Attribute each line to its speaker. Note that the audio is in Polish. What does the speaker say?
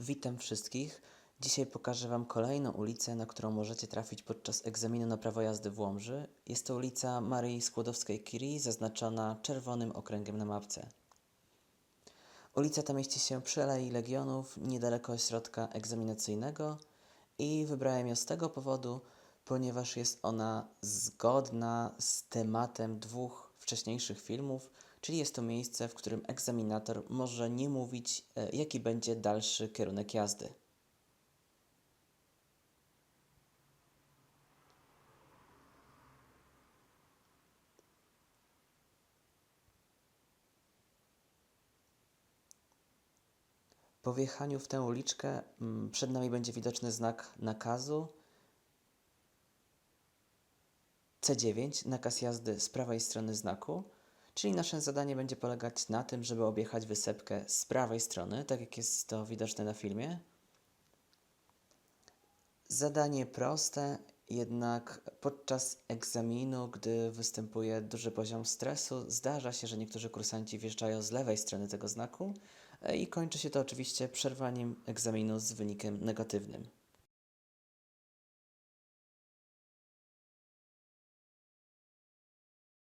Speaker 1: Witam wszystkich. Dzisiaj pokażę Wam kolejną ulicę, na którą możecie trafić podczas egzaminu na prawo jazdy w Łomży. Jest to ulica Maryi Skłodowskiej-Curie, zaznaczona czerwonym okręgiem na mapce. Ulica ta mieści się przy Alei Legionów, niedaleko ośrodka egzaminacyjnego i wybrałem ją z tego powodu, ponieważ jest ona zgodna z tematem dwóch wcześniejszych filmów, czyli jest to miejsce, w którym egzaminator może nie mówić, e, jaki będzie dalszy kierunek jazdy. Po wjechaniu w tę uliczkę mm, przed nami będzie widoczny znak nakazu C9, nakaz jazdy z prawej strony znaku, czyli nasze zadanie będzie polegać na tym, żeby objechać wysepkę z prawej strony, tak jak jest to widoczne na filmie. Zadanie proste, jednak podczas egzaminu, gdy występuje duży poziom stresu, zdarza się, że niektórzy kursanci wjeżdżają z lewej strony tego znaku e, i kończy się to oczywiście przerwaniem egzaminu z wynikiem negatywnym.